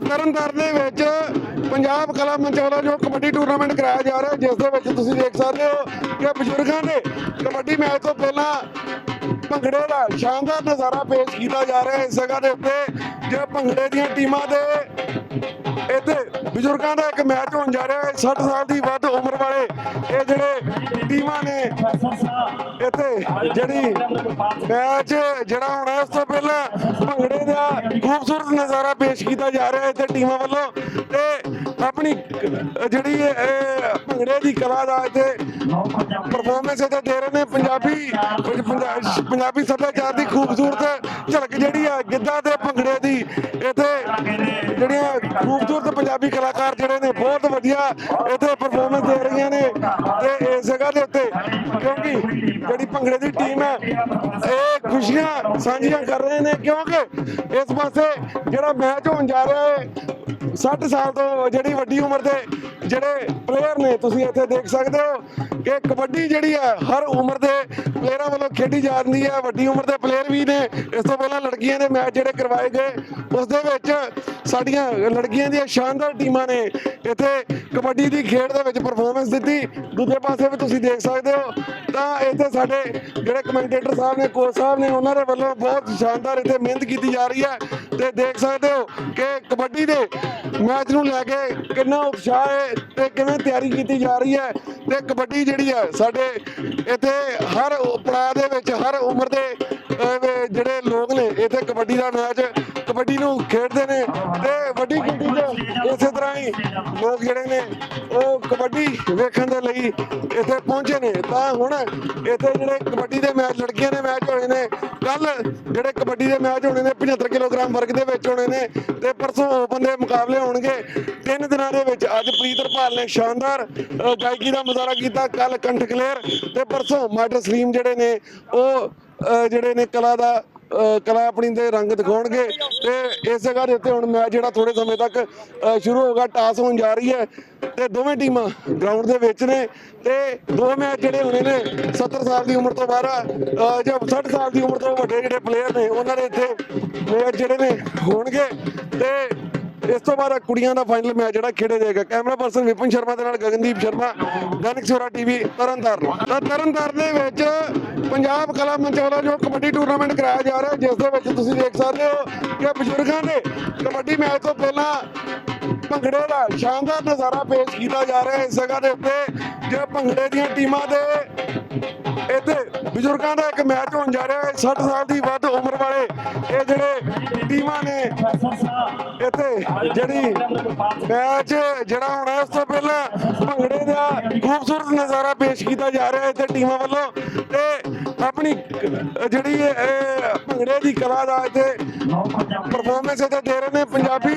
ਤਰਨਤਾਰਨ ਦੇ ਵਿੱਚ ਪੰਜਾਬ ਕਲਾ ਮੰਚ ਜੋ ਕਬੱਡੀ ਟੂਰਨਾਮੈਂਟ ਕਰਾਇਆ ਜਾ ਰਿਹਾ, ਜਿਸ ਦੇ ਵਿੱਚ ਤੁਸੀਂ ਦੇਖ ਸਕਦੇ ਹੋ ਕਿ ਬਜ਼ੁਰਗਾਂ ਨੇ ਕਬੱਡੀ ਮੈਚ ਤੋਂ ਪਹਿਲਾਂ ਭੰਗੜੇ ਦਾ ਸ਼ਾਨਦਾਰ ਨਜ਼ਾਰਾ ਪੇਸ਼ ਕੀਤਾ ਜਾ ਰਿਹਾ ਹੈ। ਇਸ ਜਗ੍ਹਾ ਦੇ ਉੱਤੇ, ਜੋ ਭੰਗੜੇ ਦੀਆਂ ਟੀਮਾਂ ਦੇ ਇੱਥੇ ਬਜ਼ੁਰਗਾਂ ਦਾ ਇੱਕ ਮੈਚ ਹੋਣ ਜਾ ਰਿਹਾ ਹੈ 60 ਸਾਲ ਦੀ ਵੱਧ ਉਮਰ ਵਾਲੇ ਇਹ ਜਿਹੜੇ ਟੀਮਾਂ ਨੇ ਇੱਥੇ ਜਿਹੜੀ ਮੈਚ ਜਿਹੜਾ ਹੋਣਾ ਇਸ ਤੋਂ ਪਹਿਲਾਂ ਭੰਗੜੇ ਦਾ ਖੂਬਸੂਰਤ ਨਜ਼ਾਰਾ ਪੇਸ਼ ਕੀਤਾ ਜਾ ਰਿਹਾ ਹੈ ਇੱਥੇ ਟੀਮਾਂ ਵੱਲੋਂ ਤੇ ਆਪਣੀ ਜਿਹੜੀ ਭੰਗੜੇ ਦੀ ਕਲਾ ਦਾ ਇੱਥੇ ਪਰਫਾਰਮੈਂਸ ਇੱਥੇ ਦੇ ਰਹੇ ਨੇ। ਪੰਜਾਬੀ ਪੰਜਾਬੀ ਸੱਭਿਆਚਾਰ ਦੀ ਖੂਬਸੂਰਤ ਝਲਕ ਜਿਹੜੀ ਆ, ਗਿੱਧਾ ਤੇ ਪੰਜਾਬੀ ਕਲਾਕਾਰ ਜਿਹੜੇ ਨੇ, ਬਹੁਤ ਵਧੀਆ ਇੱਥੇ ਪਰਫਾਰਮੈਂਸ ਦੇ ਰਹੀਆਂ ਨੇ ਤੇ ਇਸ ਜਗ੍ਹਾ ਦੇ ਉੱਤੇ, ਕਿਉਂਕਿ ਜਿਹੜੀ ਭੰਗੜੇ ਦੀ ਟੀਮ ਹੈ, ਇਹ ਖੁਸ਼ੀਆਂ ਸਾਂਝੀਆਂ ਕਰ ਰਹੇ ਨੇ, ਕਿਉਂਕਿ ਇਸ ਪਾਸੇ ਜਿਹੜਾ ਮੈਚ ਹੋਣ ਜਾ ਰਿਹਾ ਹੈ 60 ਸਾਲ ਤੋਂ ਜਿਹੜੀ ਵੱਡੀ ਉਮਰ ਦੇ ਜਿਹੜੇ ਪਲੇਅਰ ਨੇ, ਤੁਸੀਂ ਇੱਥੇ ਦੇਖ ਸਕਦੇ ਹੋ ਕਿ ਕਬੱਡੀ ਜਿਹੜੀ ਹੈ, ਹਰ ਉਮਰ ਦੇ ਪਲੇਅਰਾਂ ਵੱਲੋਂ ਖੇਡੀ ਜਾਂਦੀ ਹੈ। ਵੱਡੀ ਉਮਰ ਦੇ ਪਲੇਅਰ ਵੀ ਨੇ। ਇਸ ਤੋਂ ਪਹਿਲਾਂ ਲੜਕੀਆਂ ਦੇ ਮੈਚ ਜਿਹੜੇ ਕਰਵਾਏ ਗਏ, ਉਸ ਦੇ ਵਿੱਚ ਸਾਡੀਆਂ ਲੜਕੀਆਂ ਦੀਆਂ ਸ਼ਾਨਦਾਰ ਟੀਮਾਂ ਨੇ। ਇੱਥੇ ਕਬੱਡੀ ਦੀ ਖੇਡ ਦੇ ਵਿੱਚ ਪਰਫਾਰਮੈਂਸ ਦਿੱਤੀ। ਦੂਜੇ ਪਾਸੇ ਵੀ ਤੁਸੀਂ ਦੇਖ ਸਕਦੇ ਹੋ, ਤਾਂ ਇੱਥੇ ਸਾਡੇ ਜਿਹੜੇ ਕਮੈਂਟੇਟਰ ਸਾਹਿਬ ਨੇ ਕੋਚ ਸਾਹਿਬ ਨੇ, ਉਹਨਾਂ ਦੇ ਵੱਲੋਂ ਬਹੁਤ ਸ਼ਾਨਦਾਰ ਇੱਥੇ ਮਿਹਨਤ ਕੀਤੀ ਜਾ ਰਹੀ ਹੈ। ਤੇ ਦੇਖ ਸਕਦੇ ਹੋ ਕਿ ਕਬੱਡੀ ਦੇ ਮੈਚ ਨੂੰ ਲੈ ਕੇ ਕਿੰਨਾ ਉਤਸ਼ਾਹ ਹੈ ਤੇ ਕਿਵੇਂ ਤਿਆਰੀ ਕੀਤੀ ਜਾ ਰਹੀ ਹੈ। ਤੇ ਕਬੱਡੀ ਜਿਹੜੀ ਹੈ, ਸਾਡੇ ਇੱਥੇ ਹਰ ਪੜਾਅ ਦੇ ਵਿੱਚ, ਹਰ ਉਮਰ ਦੇ ਜਿਹੜੇ ਲੋਕ ਨੇ, ਇੱਥੇ ਕਬੱਡੀ ਦਾ ਮੈਚ, ਕਬੱਡੀ ਨੂੰ ਖੇਡਦੇ ਨੇ। ਤੇ ਵੱਡੀ ਲੋਕ ਜਿਹੜੇ ਨੇ ਉਹ ਕਬੱਡੀ ਵੇਖਣ ਦੇ ਲਈ ਇੱਥੇ ਪਹੁੰਚੇ ਨੇ। ਤਾਂ ਹੁਣ ਇੱਥੇ ਜਿਹੜੇ ਕਬੱਡੀ ਦੇ ਮੈਚ ਲੜਕੀਆਂ ਦੇ ਮੈਚ ਹੋਏ ਨੇ ਕੱਲ ਜਿਹੜੇ ਕਬੱਡੀ ਦੇ ਮੈਚ ਹੋਣੇ ਨੇ 75 ਕਿਲੋਗ੍ਰਾਮ ਵਰਗ ਦੇ ਵਿੱਚ ਹੋਣੇ ਨੇ ਤੇ ਪਰਸੋਂ ਓਪਨ ਦੇ ਮੁਕਾਬਲੇ ਹੋਣਗੇ। ਤਿੰਨ ਦਿਨਾਂ ਦੇ ਵਿੱਚ ਅੱਜ ਪ੍ਰੀਤ ਹਰਪਾਲ ਨੇ ਸ਼ਾਨਦਾਰ ਗਾਇਕੀ ਦਾ ਮੁਜ਼ਾਹਰਾ ਕੀਤਾ ਕੱਲ ਕੰਠ ਕਲੇਰ ਤੇ ਪਰਸੋਂ ਮਾਸਟਰ ਸਲੀਮ ਜਿਹੜੇ ਨੇ ਉਹ ਜਿਹੜੇ ਨੇ ਕਲਾ ਦਾ ਅ, ਕਲਾ ਆਪਣੀ ਦੇ ਰੰਗ ਦਿਖਾਉਣਗੇ। ਤੇ ਇਸ ਜਗ੍ਹਾ ਦੇ ਉੱਤੇ ਹੁਣ ਮੈਚ ਜਿਹੜਾ ਥੋੜੇ ਸਮੇਂ ਤੱਕ ਅ, ਸ਼ੁਰੂ ਹੋਗਾ ਟਾਸ ਹੋਣ ਜਾ ਰਹੀ ਹੈ ਤੇ ਦੋਵੇਂ ਟੀਮਾਂ ਗਰਾਊਂਡ ਦੇ ਵਿੱਚ ਨੇ ਤੇ ਦੋ ਮੈਚ ਜਿਹੜੇ ਹੋਣੇ ਨੇ 70 ਸਾਲ ਦੀ ਉਮਰ ਤੋਂ ਬਾਅਦ ਜਾਂ 60 ਸਾਲ ਦੀ ਉਮਰ ਤੋਂ ਵੱਡੇ ਜਿਹੜੇ ਪਲੇਅਰ ਨੇ ਉਹਨਾਂ ਦੇ ਇੱਥੇ ਮੈਚ ਜਿਹੜੇ ਨੇ ਹੋਣਗੇ ਤੇ ਇਸ ਤੋਂ ਬਾਅਦ ਕੁੜੀਆਂ ਦਾ ਫਾਈਨਲ ਮੈਚ ਜਿਹੜਾ ਖੇਡਿਆ ਜਾਏਗਾ। ਕੈਮਰਾ ਪਰਸਨ ਵਿਪਨ ਸ਼ਰਮਾ ਦੇ ਨਾਲ ਗਗਨਦੀਪ ਸ਼ਰਮਾ ਦੈਨਿਕ ਸਵੇਰਾ ਟੀਵੀ ਤਰਨਤਾਰਨ ਤਾਂ ਤਰਨਤਾਰਨ ਦੇ ਵਿੱਚ ਪੰਜਾਬ ਕਲਾ ਮੰਚ ਵੱਲੋਂ ਜੋ ਕਬੱਡੀ ਟੂਰਨਾਮੈਂਟ ਕਰਾਇਆ ਜਾ ਰਿਹਾ, ਜਿਸ ਦੇ ਵਿੱਚ ਤੁਸੀਂ ਦੇਖ ਸਕਦੇ ਹੋ ਕਿ ਬਜ਼ੁਰਗਾਂ ਨੇ ਕਬੱਡੀ ਮੈਚ ਤੋਂ ਪਹਿਲਾਂ ਭੰਗੜੇ ਦਾ ਸ਼ਾਨਦਾਰ ਨਜ਼ਾਰਾ ਪੇਸ਼ ਕੀਤਾ ਜਾ ਰਿਹਾ ਹੈ ਇਸ ਜਗ੍ਹਾ ਦੇ ਉੱਤੇ, ਜੋ ਭੰਗੜੇ ਦੀਆਂ ਟੀਮਾਂ ਦੇ ਇੱਥੇ ਬਜ਼ੁਰਗਾਂ ਦਾ ਇੱਕ ਮੈਚ ਹੋਣ ਜਾ ਰਿਹਾ ਹੈ 60 ਸਾਲ ਦੀ ਵੱਧ ਉਮਰ ਵਾਲੇ ਇਹ ਜਿਹੜੇ ਟੀਮਾਂ ਨੇ ਇੱਥੇ, ਜਿਹੜੀ ਮੈਚ ਜਿਹੜਾ ਹੋਣਾ ਇਸ ਤੋਂ ਪਹਿਲਾਂ ਭੰਗੜੇ ਦਾ ਖੂਬਸੂਰਤ ਨਜ਼ਾਰਾ ਪੇਸ਼ ਕੀਤਾ ਜਾ ਰਿਹਾ ਹੈ ਇੱਥੇ ਟੀਮਾਂ ਵੱਲੋਂ ਤੇ ਆਪਣੀ ਜਿਹੜੀ ਭੰਗੜੇ ਦੀ ਕਲਾ ਦਾ ਇੱਥੇ ਪਰਫਾਰਮੈਂਸ ਇੱਥੇ ਦੇ ਰਹੇ ਨੇ ਪੰਜਾਬੀ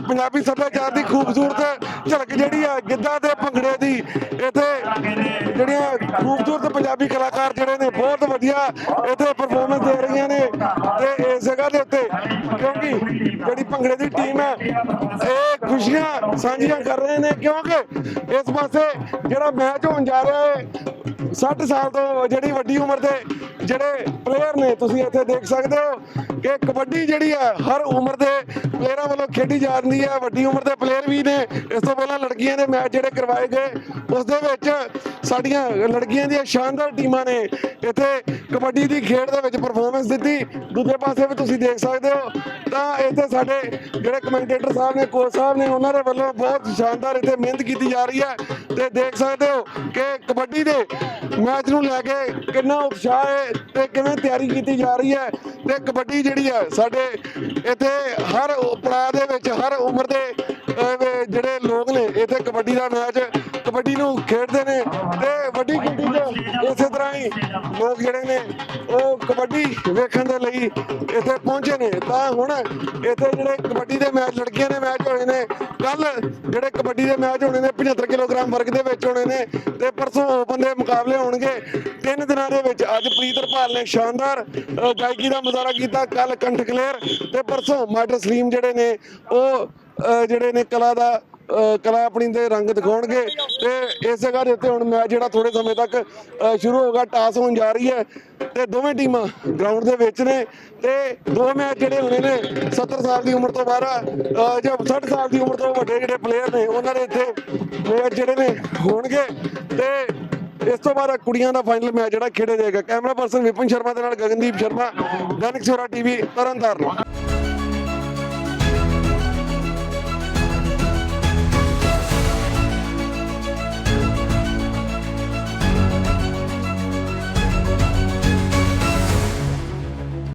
ਪੰਜਾਬੀ ਸੱਭਿਆਚਾਰ ਦੀ ਖੂਬਸੂਰਤ ਝਲਕ ਜਿਹੜੀ ਆ ਗਿੱਧਾ ਤੇ ਭੰਗੜੇ ਦੀ, ਇੱਥੇ ਜਿਹੜੀਆਂ ਖੂਬਸੂਰਤ ਪੰਜਾਬੀ ਕਲਾਕਾਰ ਜਿਹੜੇ ਨੇ, ਬਹੁਤ ਵਧੀਆ ਇੱਥੇ ਪਰਫਾਰਮੈਂਸ ਦੇ ਰਹੀਆਂ ਨੇ ਤੇ ਇਸ ਜਗ੍ਹਾ ਦੇ ਉੱਤੇ, ਕਿਉਂਕਿ ਜਿਹੜੀ ਭੰਗੜੇ ਦੀ ਟੀਮ ਹੈ, ਇਹ ਖੁਸ਼ੀਆਂ ਸਾਂਝੀਆਂ ਕਰ ਰਹੇ ਨੇ, ਕਿਉਂਕਿ ਇਸ ਪਾਸੇ ਜਿਹੜਾ ਮੈਚ ਹੋਣ ਜਾ ਰਿਹਾ ਹੈ 60 ਸਾਲ ਤੋਂ ਜਿਹੜੀ ਵੱਡੀ ਉਮਰ ਦੇ ਜਿਹੜੇ ਪਲੇਅਰ ਨੇ, ਤੁਸੀਂ ਇੱਥੇ ਦੇਖ ਸਕਦੇ ਹੋ ਕਿ ਕਬੱਡੀ ਜਿਹੜੀ ਹੈ, ਹਰ ਉਮਰ ਦੇ ਪਲੇਅਰਾਂ ਵੱਲੋਂ ਖੇਡੀ ਜਾਂਦੀ ਹੈ, ਵੱਡੀ ਉਮਰ ਦੇ ਪਲੇਅਰ ਵੀ ਨੇ, ਇਸ ਤੋਂ ਪਹਿਲਾਂ ਲੜਕੀਆਂ ਦੇ ਮੈਚ ਜਿਹੜੇ ਕਰਵਾਏ ਗਏ, ਉਸ ਦੇ ਵਿੱਚ ਸਾਡੀਆਂ ਲੜਕੀਆਂ ਦੀਆਂ ਸ਼ਾਨਦਾਰ ਟੀਮਾਂ ਨੇ। ਇੱਥੇ ਕਬੱਡੀ ਦੀ ਖੇਡ ਦੇ ਵਿੱਚ ਪਰਫਾਰਮੈਂਸ ਦਿੱਤੀ। ਦੂਜੇ ਪਾਸੇ ਵੀ ਤੁਸੀਂ ਦੇਖ ਸਕਦੇ ਹੋ। ਤਾਂ ਇੱਥੇ ਸਾਡੇ ਜਿਹੜੇ ਕਮੈਂਟੇਟਰ ਸਾਹਿਬ ਨੇ ਕੋਚ ਸਾਹਿਬ ਨੇ, ਉਹਨਾਂ ਦੇ ਵੱਲੋਂ ਬਹੁਤ ਸ਼ਾਨਦਾਰ ਇੱਥੇ ਮਿਹਨਤ ਕੀਤੀ ਜਾ ਰਹੀ ਹੈ। ਤੇ ਦੇਖ ਸਕਦੇ ਹੋ ਕਿ ਕਬੱਡੀ ਦੇ ਮੈਚ ਨੂੰ ਲੈ ਕੇ ਕਿੰਨਾ ਉਤਸ਼ਾਹ ਹੈ ਤੇ ਕਿਵੇਂ ਤਿਆਰੀ ਕੀਤੀ ਜਾ ਰਹੀ ਹੈ। ਤੇ ਕਬੱਡੀ ਜਿਹੜੀ ਹੈ, ਸਾਡੇ ਇੱਥੇ ਹਰ ਪੜਾਅ ਦੇ ਵਿੱਚ, ਹਰ ਉਮਰ ਦੇ ਅਹ, ਜਿਹੜੇ ਲੋਕ ਨੇ ਇੱਥੇ ਕਬੱਡੀ ਦਾ ਮੈਚ ਕਬੱਡੀ ਨੂੰ ਖੇਡਦੇ ਨੇ ਤੇ ਵੱਡੀ ਗਿਣਤੀ 'ਚ ਇਸੇ ਤਰ੍ਹਾਂ ਹੀ ਲੋਕ ਜਿਹੜੇ ਨੇ ਉਹ ਕਬੱਡੀ ਵੇਖਣ ਦੇ ਲਈ ਇੱਥੇ ਪਹੁੰਚੇ ਨੇ। ਤਾਂ ਹੁਣ ਇੱਥੇ ਜਿਹੜੇ ਕਬੱਡੀ ਦੇ ਮੈਚ ਲੜਕੀਆਂ ਦੇ ਮੈਚ ਹੋਏ ਨੇ ਕੱਲ ਜਿਹੜੇ ਕਬੱਡੀ ਦੇ ਮੈਚ ਹੋਣੇ ਨੇ 75 ਕਿਲੋਗ੍ਰਾਮ ਵਰਗ ਦੇ ਵਿੱਚ ਹੋਣੇ ਨੇ ਤੇ ਪਰਸੋਂ ਓਪਨ ਦੇ ਮੁਕਾਬਲੇ ਹੋਣਗੇ। ਤਿੰਨ ਦਿਨਾਂ ਦੇ ਵਿੱਚ ਅੱਜ ਪ੍ਰੀਤ ਰਪਾਲ ਨੇ ਸ਼ਾਨਦਾਰ ਗਾਇਕੀ ਦਾ ਮੁਜ਼ਾਹਰਾ ਕੀਤਾ ਕੱਲ ਕੰਠ ਕਲੇਰ ਤੇ ਪਰਸੋਂ ਮਾਸਟਰ ਸਲੀਮ ਜਿਹੜੇ ਨੇ ਉਹ ਜਿਹੜੇ ਨੇ ਕਲਾ ਦਾ ਕਲਾ ਆਪਣੀ ਦੇ ਰੰਗ ਦਿਖਾਉਣਗੇ ਤੇ ਇਸੇ ਘਰ ਉੱਤੇ ਹੁਣ ਮੈਚ ਜਿਹੜਾ ਥੋੜੇ ਸਮੇਂ ਤੱਕ ਅ, ਸ਼ੁਰੂ ਹੋਗਾ ਟਾਸ ਹੋਣ ਜਾ ਰਹੀ ਹੈ ਤੇ ਦੋਵੇਂ ਟੀਮਾਂ ਗਰਾਊਂਡ ਦੇ ਵਿੱਚ ਨੇ ਤੇ ਦੋ ਮੈਚ ਜਿਹੜੇ ਹੋਣੇ ਨੇ 70 ਸਾਲ ਦੀ ਉਮਰ ਤੋਂ ਬਾਹਰ ਜਾਂ 60 ਸਾਲ ਦੀ ਉਮਰ ਤੋਂ ਵੱਡੇ ਜਿਹੜੇ ਪਲੇਅਰ ਨੇ ਉਹਨਾਂ ਦੇ ਇੱਥੇ ਮੈਚ ਜਿਹੜੇ ਨੇ ਹੋਣਗੇ ਤੇ ਇਸ ਤੋਂ ਬਾਅਦ ਕੁੜੀਆਂ ਦਾ ਫਾਈਨਲ ਮੈਚ ਜਿਹੜਾ ਖੇਡਿਆ ਜਾਏਗਾ। ਕੈਮਰਾ ਪਰਸਨ ਵਿਪਨ ਸ਼ਰਮਾ ਦੇ ਨਾਲ ਗਗਨਦੀਪ ਸ਼ਰਮਾ ਦੈਨਿਕ ਸਵੇਰਾ ਟੀਵੀ ਤਰਨਤਾਰਨ।